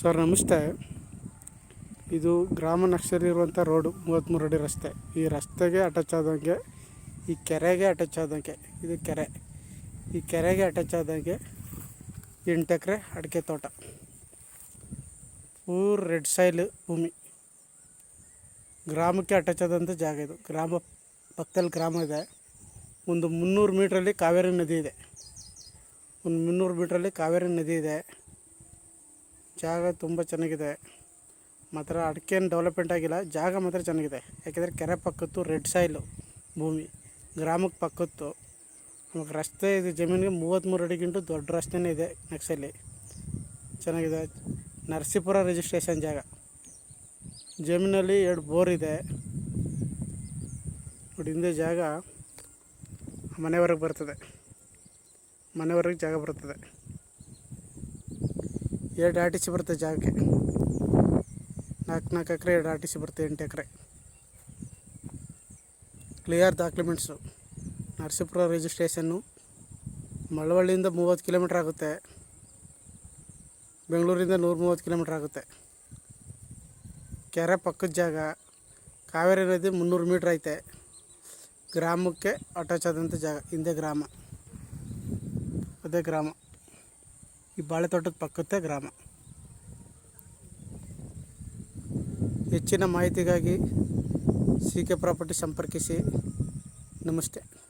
Sir, ನಮಸ್ತೆ. ಇದು ಗ್ರಾಮ ನಕ್ಷರಿ ಇರುವಂಥ ರೋಡು ಮೂವತ್ತ್ಮೂರು ಅಡಿ ರಸ್ತೆ. ಈ ರಸ್ತೆಗೆ ಅಟ್ಯಾಚ್ ಆದಂಗೆ, ಈ ಕೆರೆಗೆ ಅಟ್ಯಾಚ್ ಆದಂಗೆ, ಇದು ಕೆರೆ. ಈ ಕೆರೆಗೆ ಅಟ್ಯಾಚ್ ಆದಂಗೆ ಎಂಟು ಎಕರೆ ಅಡಿಕೆ ತೋಟ. ಪೂರ್ ರೆಡ್ ಸೈಲ್ ಭೂಮಿ. ಗ್ರಾಮಕ್ಕೆ ಅಟ್ಯಾಚ್ ಆದಂಥ ಜಾಗ ಇದು. ಗ್ರಾಮ ಪಕ್ಕದಲ್ಲಿ ಗ್ರಾಮ ಇದೆ. ಒಂದು ಮುನ್ನೂರು ಮೀಟ್ರಲ್ಲಿ ಕಾವೇರಿ ನದಿ ಇದೆ. ಒಂದು ಮುನ್ನೂರು ಮೀಟ್ರಲ್ಲಿ ಕಾವೇರಿ ನದಿ ಇದೆ. ಜಾಗ ತುಂಬ ಚೆನ್ನಾಗಿದೆ. ಮಾತ್ರ ಅಡಿಕೆ ಏನು ಡೆವಲಪ್ಮೆಂಟ್ ಆಗಿಲ್ಲ, ಜಾಗ ಮಾತ್ರ ಚೆನ್ನಾಗಿದೆ. ಯಾಕೆಂದರೆ ಕೆರೆ ಪಕ್ಕತ್ತು ರೆಡ್ ಸಾಯಿಲು ಭೂಮಿ ಗ್ರಾಮಕ್ಕೆ ಪಕ್ಕತ್ತು ನಮಗೆ ರಸ್ತೆ ಇದು, ಜಮೀನಿಗೆ ಮೂವತ್ತ್ಮೂರು ಅಡಿಗಿಂಟು ದೊಡ್ಡ ರಸ್ತೆನೇ ಇದೆ ನಕ್ಸಲ್ಲಿ ಚೆನ್ನಾಗಿದೆ. ನರಸೀಪುರ ರಿಜಿಸ್ಟ್ರೇಷನ್ ಜಾಗ. ಜಮೀನಲ್ಲಿ ಎರಡು ಬೋರ್ ಇದೆ. ನೋಡಿ, ಹಿಂದೆ ಜಾಗ ಮನೆವರೆಗೆ ಬರ್ತದೆ. ಮನೆವರೆಗೆ ಜಾಗ ಬರ್ತದೆ. ಎರಡು ಆರ್ ಟಿ ಸಿ ಬರುತ್ತೆ ಜಾಗಕ್ಕೆ. ನಾಲ್ಕು ನಾಲ್ಕು ಎಕರೆ, ಎರಡು ಆರ್ ಟಿ ಸಿ ಬರುತ್ತೆ ಎಂಟು ಎಕರೆ. ಕ್ಲಿಯರ್ ಡಾಕ್ಯುಮೆಂಟ್ಸು ನರಸೀಪುರ ರಿಜಿಸ್ಟ್ರೇಷನ್ನು ಮಳವಳ್ಳಿಯಿಂದ ಮೂವತ್ತು ಕಿಲೋಮೀಟ್ರ್ ಆಗುತ್ತೆ. ಬೆಂಗಳೂರಿಂದ ನೂರ ಮೂವತ್ತು ಕಿಲೋಮೀಟ್ರ್ ಆಗುತ್ತೆ. ಕೆರೆ ಪಕ್ಕದ ಜಾಗ. ಕಾವೇರಿ ನದಿ ಮುನ್ನೂರು ಮೀಟ್ರ್ ಐತೆ. ಗ್ರಾಮಕ್ಕೆ ಅಟ್ಯಾಚ್ ಆದಂಥ ಜಾಗ. ಹಿಂದೆ ಗ್ರಾಮ. ಅದೇ ಗ್ರಾಮ. ಈ ಬಾಳೆ ತೋಟದ ಪಕ್ಕದ ಗ್ರಾಮ. ಹೆಚ್ಚಿನ ಮಾಹಿತಿಗಾಗಿ ಸಿ ಕೆ ಪ್ರಾಪರ್ಟಿ ಸಂಪರ್ಕಿಸಿ. ನಮಸ್ತೆ.